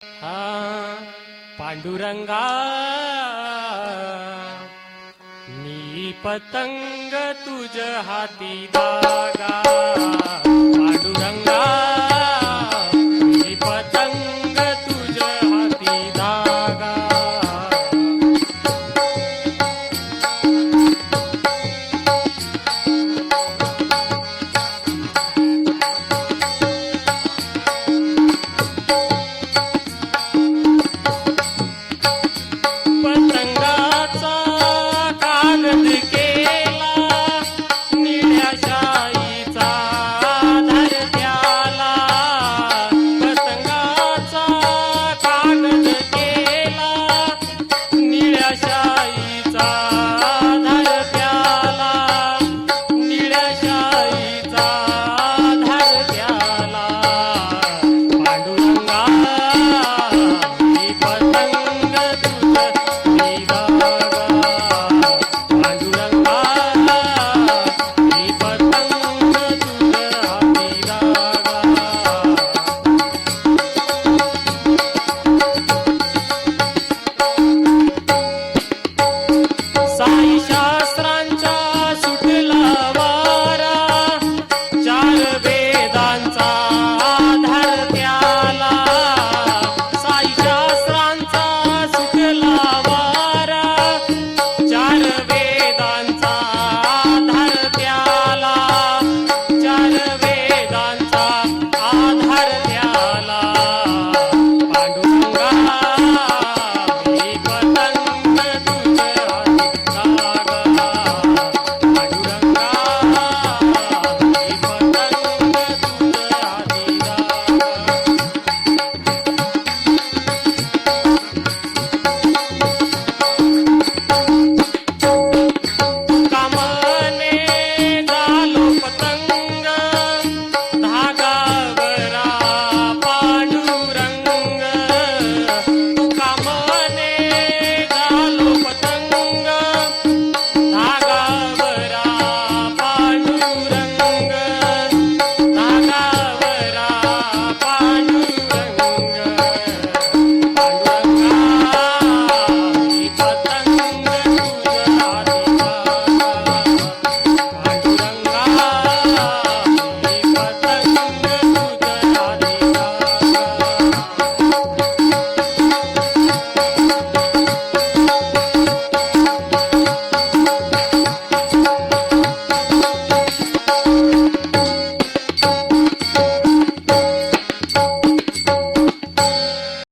हा पांडुरंगा मी पतंग तुझ हाती दागा. पांडुरंगा